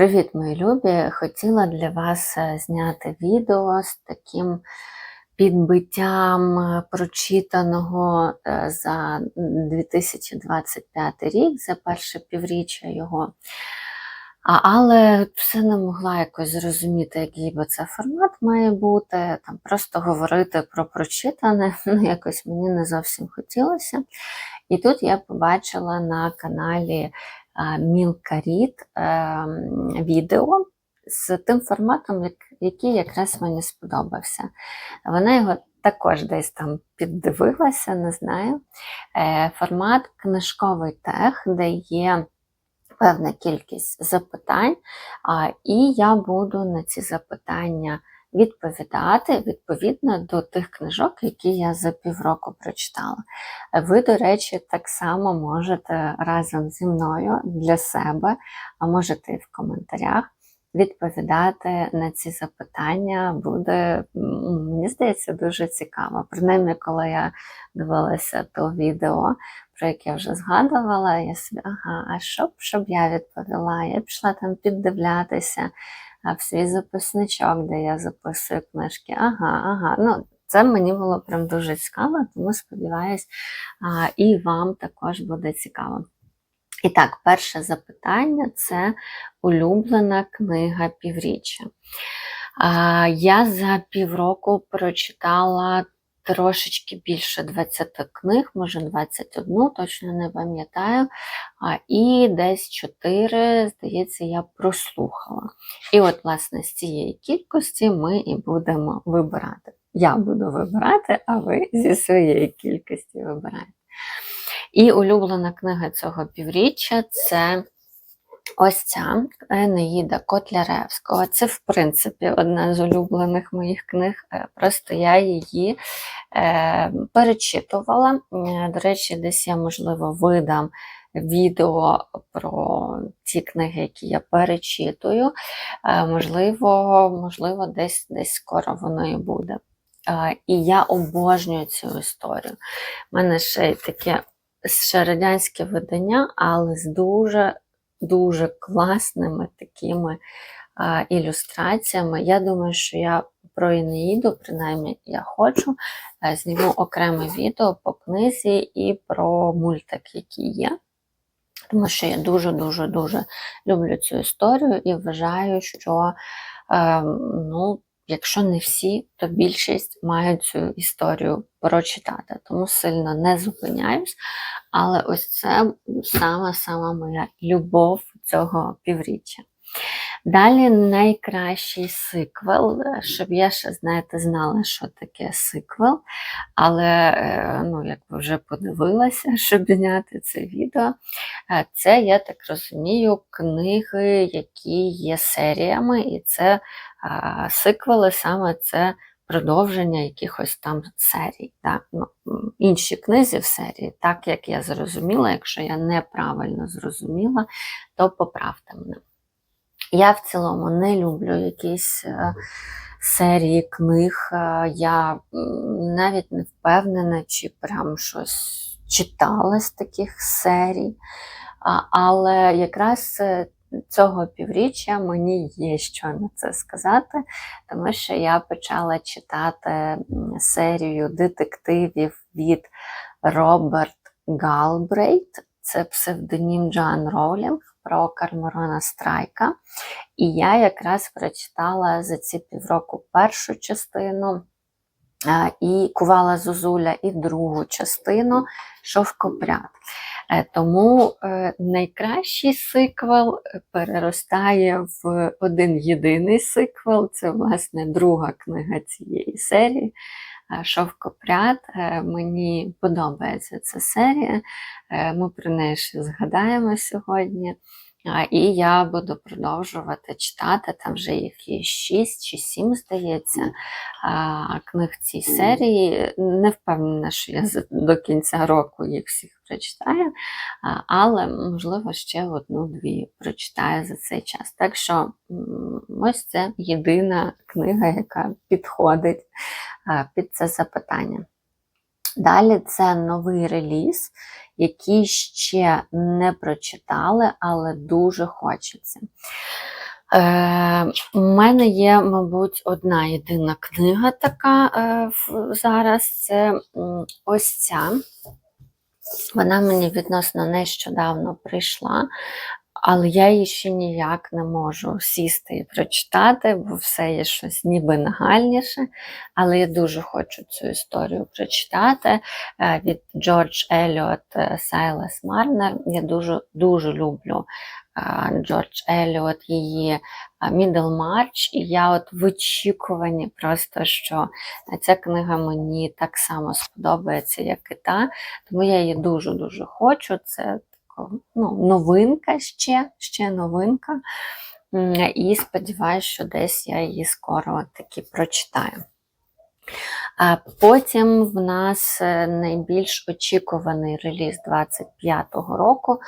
Привіт, мої любі! Хотіла для вас е, зняти відео з таким підбиттям е, прочитаного е, за 2025 рік, за перше півріччя його. Але все не могла якось зрозуміти, який би це формат має бути. Там Просто говорити про прочитане, ну якось мені не зовсім хотілося. І тут я побачила на каналі Мілка Рід відео з тим форматом, який якраз мені сподобався. Вона його також десь там піддивилася, не знаю. Е, формат книжковий тех, де є певна кількість запитань, і я буду на ці запитання відповідати відповідно до тих книжок, які я за півроку прочитала. Ви, до речі, так само можете разом зі мною для себе, а можете і в коментарях. Відповідати на ці запитання буде, мені здається, дуже цікаво. Принаймні, коли я дивилася то відео, про яке вже згадувала, я собі, ага, а що б щоб я відповіла? Я пішла там піддивлятися, в свій записничок, де я записую книжки. Ага, ага. Ну, це мені було прям дуже цікаво, тому сподіваюсь, і вам також буде цікаво. І так, перше запитання це улюблена книга півріччя. Я за півроку прочитала трошечки більше 20 книг, може 21, точно не пам'ятаю. І десь 4, здається, я прослухала. І от, власне, з цієї кількості ми і будемо вибирати. Я буду вибирати, а ви зі своєї кількості вибираєте. І улюблена книга цього півріччя це Ось ця Енеїда Котляревського. Це, в принципі, одна з улюблених моїх книг. Е, просто я її е, перечитувала. Е, до речі, десь я, можливо, видам відео про ті книги, які я перечитую. Можливо, можливо, десь десь скоро воно і буде. І я обожнюю цю історію. У мене ще таке ще радянське видання, але з дуже дуже класними такими а, ілюстраціями. Я думаю, що я про Інеїду, принаймні, я хочу, а, зніму окреме відео по книзі і про мультик, який є. Тому що я дуже-дуже-дуже люблю цю історію і вважаю, що е, ну, якщо не всі, то більшість мають цю історію прочитати. Тому сильно не зупиняюсь. Але ось це сама-сама моя любов цього півріччя. Далі найкращий сиквел, щоб я ще, знаєте, знала, що таке сиквел. Але, е, ну, як ви вже подивилася, щоб зняти це відео, е, це, я так розумію, книги, які є серіями, і це сиквели саме це продовження якихось там серій. Так? Ну, Інші книзі в серії, так як я зрозуміла, якщо я неправильно зрозуміла, то поправте мене. Я в цілому не люблю якісь е, серії книг. Е, я навіть не впевнена, чи прям щось читала з таких серій. Але якраз е, цього півріччя мені є що на це сказати, тому що я почала читати серію детективів від Роберт Галбрейт, це псевдонім Джоан Роулінг про Карморона Страйка. І я якраз прочитала за ці півроку першу частину. І кувала Зозуля і другу частину Шовкопряд. Е, тому е, найкращий сиквел е, переростає в один єдиний сиквел. Це, власне, друга книга цієї серії. Шовкопряд. Мені подобається ця серія. Ми про неї ще згадаємо сьогодні. І я буду продовжувати читати, там вже їх є 6 чи 7, здається, книг цій серії. Не впевнена, що я до кінця року їх всіх прочитаю, але, можливо, ще одну-дві прочитаю за цей час. Так що ось це єдина книга, яка підходить під це запитання. Далі це новий реліз, який ще не прочитали, але дуже хочеться. Е, у мене є, мабуть, одна єдина книга така е, зараз. Це ось ця. Вона мені відносно нещодавно прийшла, але я її ще ніяк не можу сісти і прочитати, бо все є щось ніби нагальніше. Але я дуже хочу цю історію прочитати е, від Джордж Еліот е, Сайлес Марнер. Я дуже дуже люблю е, Джордж Еліот, її Міддлмарч, і я от в очікуванні просто, що ця книга мені так само сподобається, як і та. Тому я її дуже-дуже хочу. Це ну, новинка ще, ще новинка. І сподіваюся, що десь я її скоро таки прочитаю. Потім в нас е, найбільш очікуваний реліз 25-го року.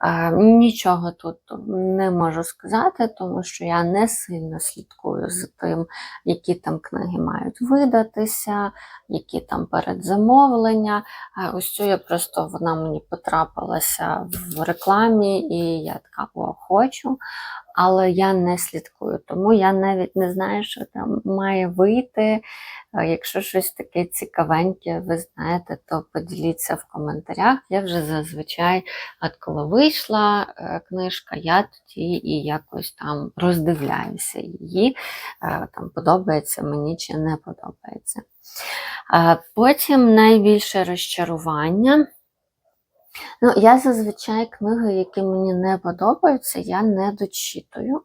А, Нічого тут не можу сказати, тому що я не сильно слідкую за тим, які там книги мають видатися, які там передзамовлення. Ось цю я просто вона мені потрапилася в рекламі, і я така о, хочу. Але я не слідкую, тому я навіть не знаю, що там має вийти. Е, Якщо щось таке цікавеньке, ви знаєте, то поділіться в коментарях. Я вже зазвичай, от коли вийшла е, книжка, я тоді і якось там роздивляюся її. Е, Там подобається мені чи не подобається. Потім найбільше розчарування. Ну, я зазвичай книги, які мені не подобаються, я не дочитую.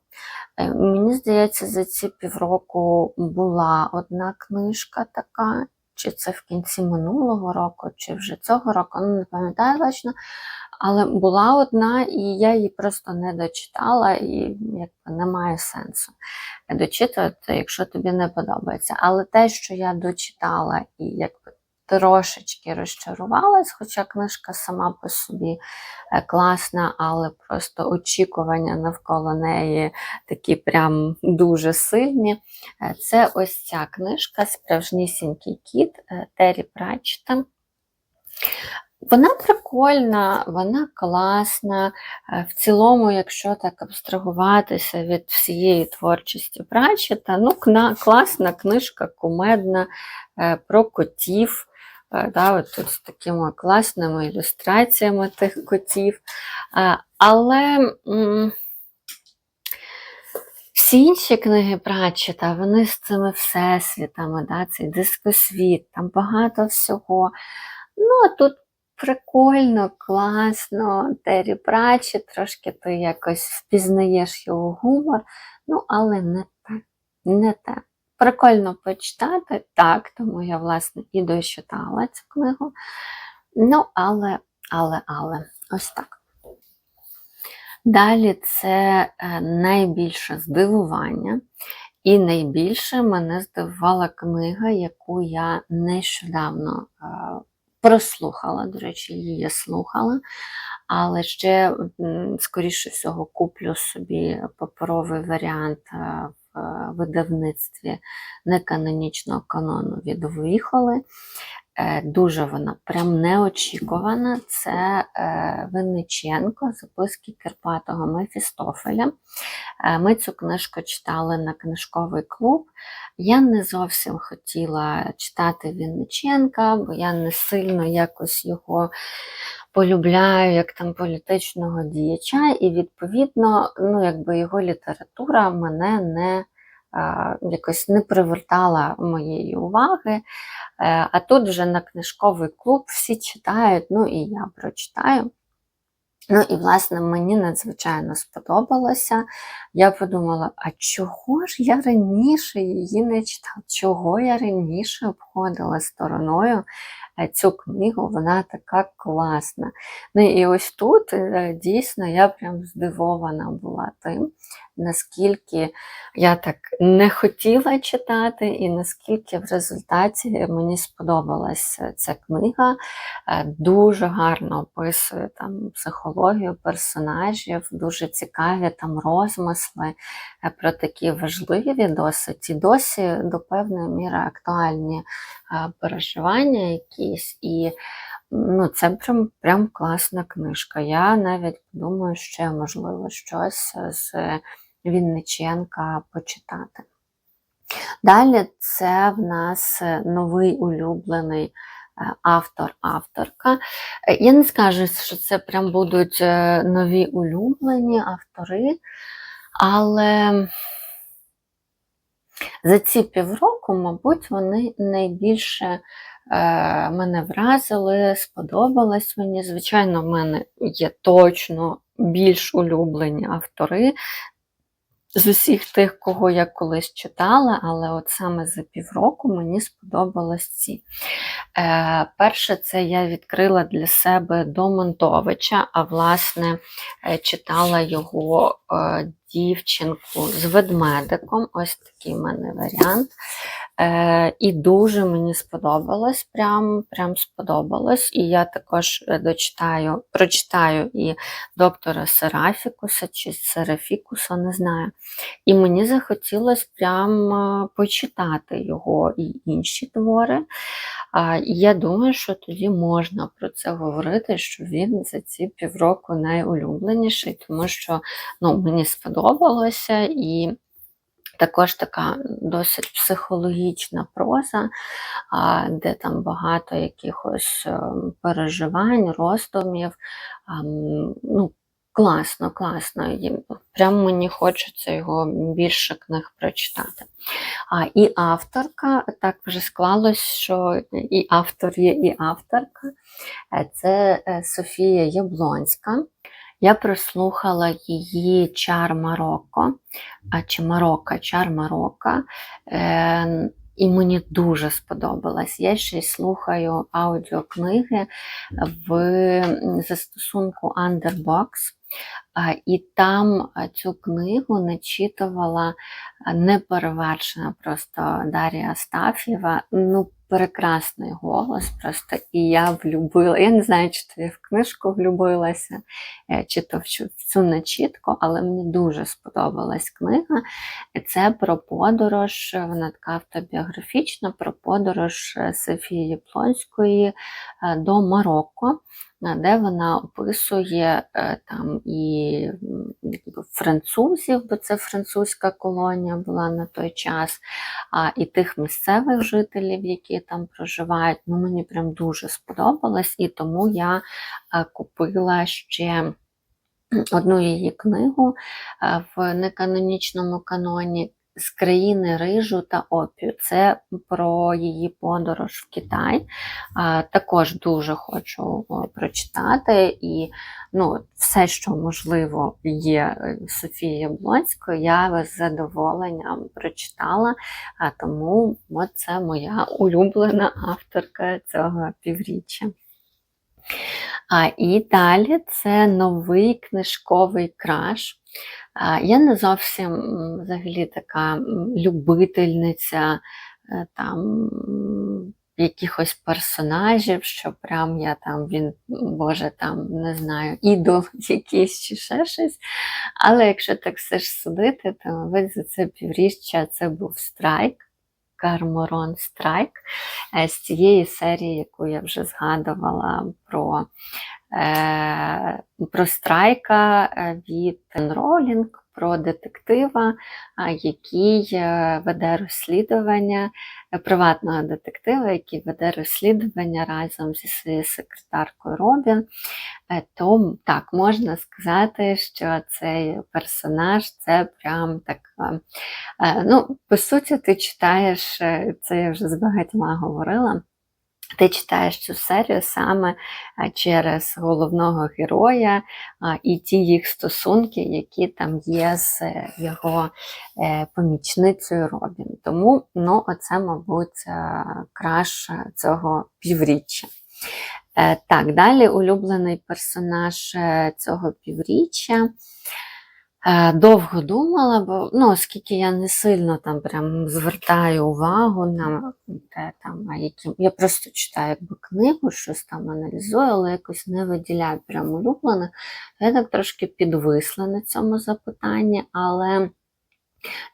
Е, Мені здається, за ці півроку була одна книжка така, чи це в кінці минулого року, чи вже цього року, ну не пам'ятаю точно. Але була одна, і я її просто не дочитала, і якби немає сенсу дочитувати, якщо тобі не подобається. Але те, що я дочитала і якби трошечки розчарувалась, хоча книжка сама по собі е, класна, але просто очікування навколо неї такі прям дуже сильні. Е, Це ось ця книжка Справжнісінький кіт е, Террі Пратчета. Вона прикольна, вона класна. Е, В цілому, якщо так абстрагуватися від всієї творчості Пратчета, ну, класна книжка, кумедна е, про котів. Е, Да, от тут з такими класними ілюстраціями тих котів. Але всі інші книги Пратчета, вони з цими всесвітами, да, цей дискосвіт, там багато всього. Ну, а тут прикольно, класно, Террі Пратчет, трошки ти якось впізнаєш його гумор, ну, але не те, не те. Прикольно почитати, так, тому я, власне, і дочитала цю книгу. Ну, але, але, але, ось так. Далі це е, найбільше здивування. І найбільше мене здивувала книга, яку я нещодавно е, прослухала. До речі, її слухала, але ще, скоріше всього, куплю собі паперовий варіант е, в е, видавництві неканонічного канону від Виїхали. Е, Дуже вона прям неочікувана. Це е, Винниченко, записки Кирпатого Мефістофеля. Е, Ми цю книжку читали на книжковий клуб. Я не зовсім хотіла читати Вінниченка, бо я не сильно якось його полюбляю як там політичного діяча, і відповідно, ну, якби його література мене не якось не привертала моєї уваги. Е, А тут вже на книжковий клуб всі читають, ну і я прочитаю. Ну і, власне, мені надзвичайно сподобалося. Я подумала, а чого ж я раніше її не читала? Чого я раніше обходила стороною е, цю книгу? Вона така класна. Ну і ось тут е, дійсно я прям здивована була тим, наскільки я так не хотіла читати, і наскільки в результаті мені сподобалася ця книга. Е, Дуже гарно описує там психологію персонажів, дуже цікаві там розмисли е, про такі важливі досить і досі до певної міри актуальні переживання якісь. І ну, це прям, прям класна книжка. Я навіть думаю, ще можливо щось з Вінниченка почитати. Далі це в нас е, новий улюблений е, автор-авторка. Е, Я не скажу, що це прям будуть е, нові улюблені автори, але за ці півроку, мабуть, вони найбільше е, мене вразили, сподобалось мені. Звичайно, в мене є точно більш улюблені автори з усіх тих, кого я колись читала, але от саме за півроку мені сподобалось ці. Е, перше, це я відкрила для себе до Монтовича, а власне е, читала його е, дівчинку з ведмедиком. Ось такий в мене варіант. Е, і дуже мені сподобалось, прям, прям сподобалось. І я також е, дочитаю, прочитаю і доктора Серафікуса чи Серафікуса, не знаю. І мені захотілося прям е, почитати його і інші твори. І я думаю, що тоді можна про це говорити, що він за ці півроку найулюбленіший, тому що ну, мені сподобалося і. Також така досить психологічна проза, де там багато якихось ем, переживань, роздумів. Ну, класно, класно. Прямо мені хочеться його більше книг прочитати. А, І авторка, так вже склалось, що і автор є, і авторка. Е, Це е, Софія Яблонська. Я прослухала її Чар Марокко, а, чи Марокко, Чар Марокко. Е, і мені дуже сподобалось. Я ще й слухаю аудіокниги в застосунку Underbox. І там цю книгу начитувала неперевершена просто Дар'я Астаф'єва. Ну, прекрасний голос просто. І я влюбила. Я не знаю, чи то я в книжку влюбилася, е, чи то в цю, начітку, але мені дуже сподобалась книга. Це про подорож, вона така автобіографічна, про подорож е, Софії Яблонської е, до Марокко е, де вона описує е, там і французів, бо це французька колонія була на той час, а і тих місцевих жителів, які там проживають. Ну, мені прям дуже сподобалось, і тому я е, купила ще одну її книгу е, в неканонічному каноні. З країни рижу та опію. Це про її подорож в Китай. Також дуже хочу прочитати. І ну, все, що можливо є е, Софії Яблонської, я з задоволенням прочитала. Тому це моя улюблена авторка цього півріччя. А, і далі це новий книжковий краш. Я не зовсім взагалі така любительниця е, там якихось персонажів, що прям я там він, боже, там не знаю, ідол якийсь чи ще щось. Але якщо так все ж судити, то мабуть за це півріччя це був страйк. Карморон Страйк е, з цієї серії, яку я вже згадувала про про страйка е, від Ролінг, про детектива, який е, веде розслідування, е, приватного детектива, який веде розслідування разом зі своєю секретаркою Робін. Е, То так, можна сказати, що цей персонаж це прям так. е, е, Ну, по суті, ти читаєш, е, це я вже з багатьма говорила. Ти читаєш цю серію саме е, через головного героя і ті їх стосунки, які там є з його е, помічницею Робін. Тому ну, оце, мабуть, е, краш цього півріччя. Так, далі улюблений персонаж цього півріччя. Е, Довго думала, бо ну, оскільки я не сильно там прям звертаю увагу на те, там, а які... я просто читаю якби книгу, щось там аналізую, але якось не виділяю прям улюблених. Я так трошки підвисла на цьому запитанні, але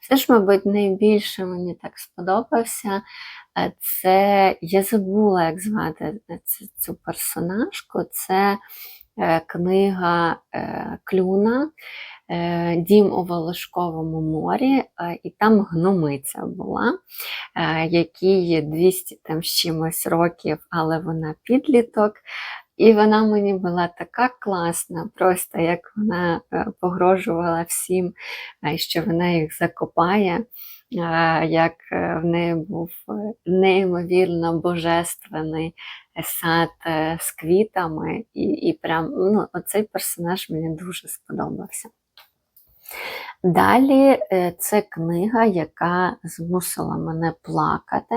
все ж, мабуть, найбільше мені так сподобався. е, Це я забула, як звати цю, цю персонажку. Це е, книга е, Клюна. Е, Дім у Волошковому морі, е, і там гномиця була, е, якій 200 там з чимось років, але вона підліток. І вона мені була така класна, просто як вона погрожувала всім, що вона їх закопає, як в неї був неймовірно божественний сад з квітами, і, і прям ну, оцей персонаж мені дуже сподобався. Далі е, це книга, яка змусила мене плакати.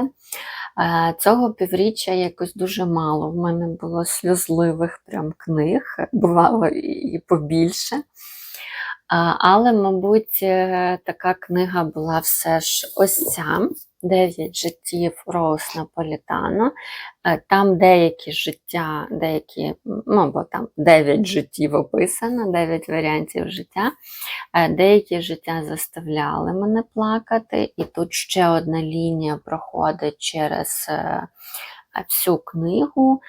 Е, Цього півріччя якось дуже мало. В мене було сльозливих прям книг, бувало і і побільше. Але, мабуть, е, така книга була все ж ось ця Дев'ять життів Роуз Наполітано. Е, Там деякі життя, деякі, ну, бо там дев'ять життів описано, дев'ять варіантів життя. Е, Деякі життя заставляли мене плакати, і тут ще одна лінія проходить через всю книгу,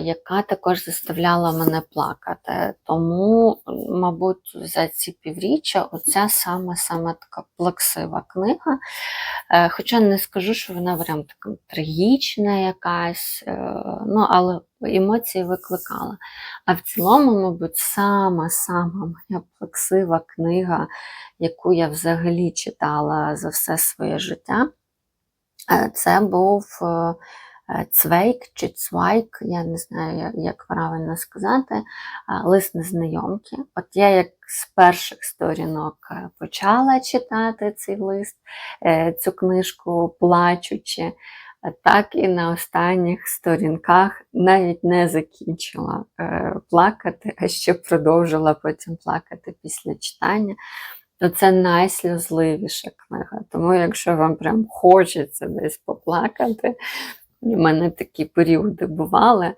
яка також заставляла мене плакати. Тому, мабуть, за ці півріччя оця саме саме така плаксива книга. Е, Хоча не скажу, що вона прям така трагічна якась, е, ну, але емоції викликала. А в цілому, мабуть, сама-сама моя плаксива книга, яку я взагалі читала за все своє життя, е, це був Цвейк чи Цвайк, я не знаю, як- правильно сказати, е, лист незнайомки. От я як з перших сторінок е, почала читати цей лист, е, цю книжку плачучи, так і на останніх сторінках навіть не закінчила е, плакати, а ще продовжила потім плакати після читання. То це найсльозливіша книга. Тому, якщо вам прям хочеться десь поплакати, у мене такі періоди бували,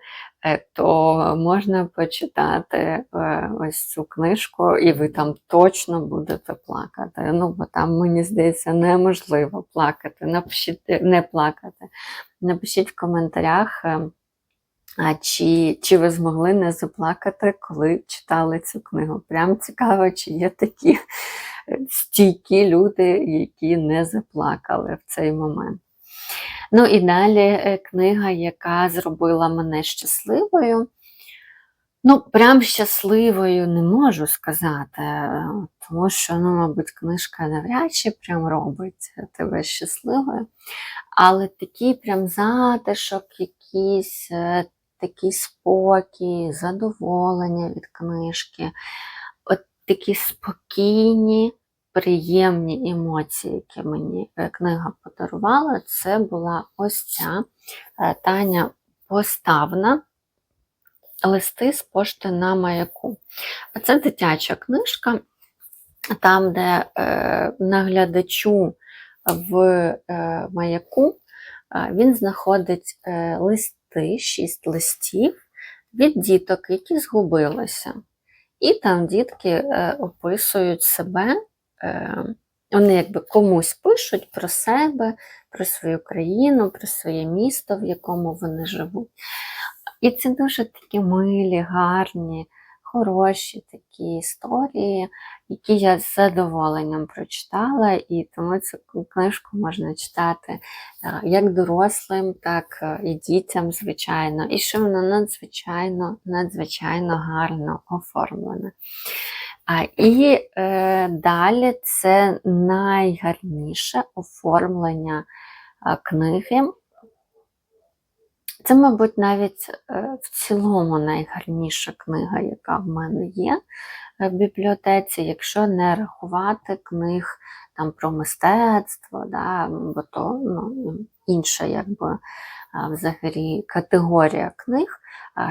е, то можна почитати е, ось цю книжку, і ви там точно будете плакати. Ну, бо там, мені здається, неможливо плакати. Напишіть, не плакати. Напишіть в коментарях, е, а чи, чи ви змогли не заплакати, коли читали цю книгу. Прям цікаво, чи є такі е, стійкі люди, які не заплакали в цей момент. Ну і далі е, книга, яка зробила мене щасливою. Ну, прям щасливою не можу сказати, е, тому що, ну, мабуть, книжка навряд чи прям робить тебе щасливою. Але такий прям затишок, якийсь е, такий спокій, задоволення від книжки, от такі спокійні, приємні емоції, які мені е, книга подарувала, це була ось ця е, Таня Поставна. Листи з пошти на маяку. Це дитяча книжка, там, де е, наглядачу в маяку він знаходить листи, шість листів від діток, які згубилися. І там дітки описують себе, вони якби комусь пишуть про себе, про свою країну, про своє місто, в якому вони живуть. І це дуже такі милі, гарні, хороші такі історії, які я з задоволенням прочитала, і тому цю книжку можна читати е, як дорослим, так е, і дітям, звичайно. І що вона надзвичайно, надзвичайно гарно оформлена. А, і е, далі це найгарніше оформлення е, книги. Це, мабуть, навіть е, в цілому найгарніша книга, яка в мене є е, в бібліотеці, якщо не рахувати книг там про мистецтво, да, бо то ну, інша якби, взагалі категорія книг.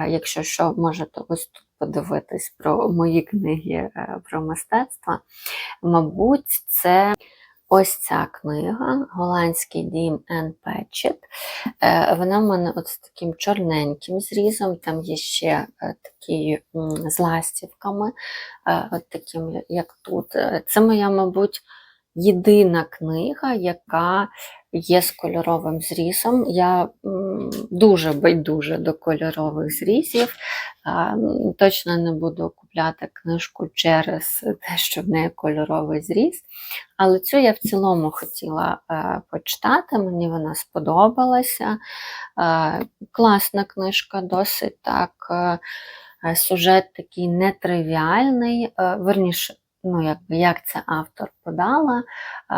Якщо що, можете ось тут подивитись про мої книги е, про мистецтво. Мабуть, це ось ця книга Голландський дім Anne Patchett. Е, Вона в мене от з таким чорненьким зрізом, там є ще е, такі з ластівками, от таким, як тут. Це моя, мабуть, єдина книга, яка є з кольоровим зрізом. Я дуже байдужа до кольорових зрізів. Точно не буду купляти книжку через те, що в неї кольоровий зріз. Але цю я в цілому хотіла е, почитати, мені вона сподобалася. Е, класна книжка, досить так. е, Сюжет такий нетривіальний, верніше, ну, якби, як це автор подала.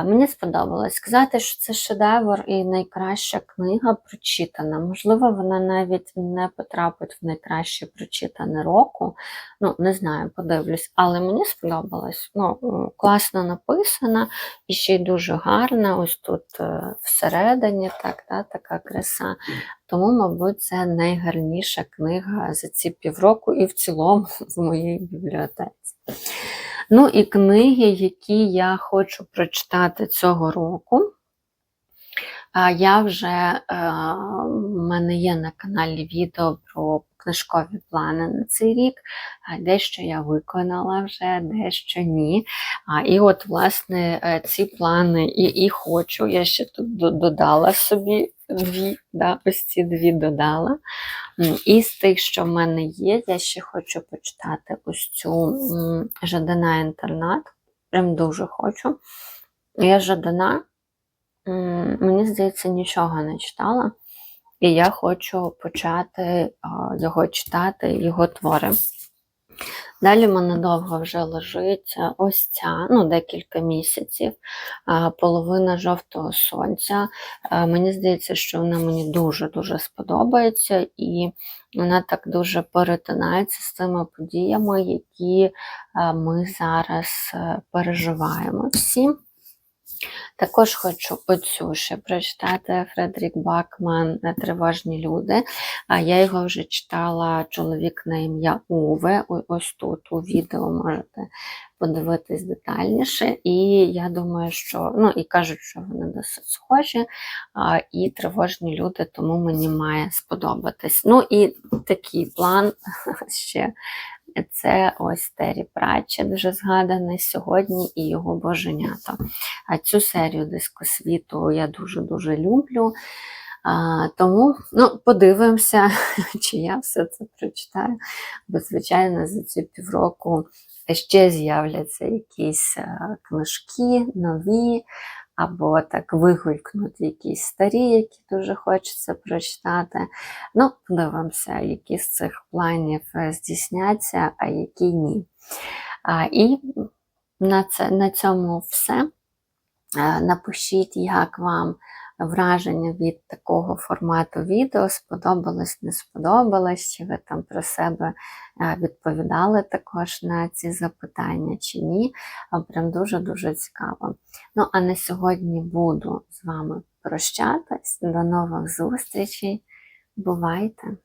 Мені сподобалось сказати, що це шедевр і найкраща книга прочитана. Можливо, вона навіть не потрапить в найкраще прочитане року. Ну, не знаю, подивлюсь. Але мені сподобалось. Ну, класно написана і ще й дуже гарна. Ось тут е, всередині так, да, така краса. Тому, мабуть, це найгарніша книга за ці півроку і в цілому в моїй бібліотеці. Ну і книги, які я хочу прочитати цього року. Я вже е, в мене є на каналі відео про книжкові плани на цей рік. Дещо я виконала вже, дещо ні. І от, власне, е, ці плани і, і хочу. Я ще тут додала собі дві, да, ось ці дві додала. І з тих, що в мене є, я ще хочу почитати ось цю Жадана інтернат. Прям дуже хочу. Я Жадана, мені здається, нічого не читала. І я хочу почати його читати, його твори. Далі в мене довго вже лежить ось ця, ну, декілька місяців, половина жовтого сонця. Мені здається, що вона мені дуже-дуже сподобається, і вона так дуже перетинається з тими подіями, які ми зараз е, переживаємо всі. Також хочу оцю ще прочитати Фредерік Бакман «Тривожні люди. А Я його вже читала чоловік на ім'я Уве. Ось тут у відео можете подивитись детальніше. І я думаю, що ну і кажуть, що вони досить схожі. а, І тривожні люди, тому мені має сподобатись. Ну і такий план ще. Це ось Террі Пратчет, вже згаданий сьогодні, і його боженята. А цю серію дискосвіту я дуже-дуже люблю. А, тому ну, подивимося, чи я все це прочитаю. Бо, звичайно, за ці півроку ще з'являться якісь е, книжки нові, або так вигулькнуть якісь старі, які дуже хочеться прочитати. Ну, подивимося, які з цих планів е, здійсняться, а які ні. А, і на, це, на цьому все. Е, Напишіть, як вам враження від такого формату відео, сподобалось, не сподобалось, чи ви там про себе е, відповідали також на ці запитання, чи ні. Прям дуже-дуже цікаво. Ну, а на сьогодні буду з вами прощатись. До нових зустрічей. Бувайте!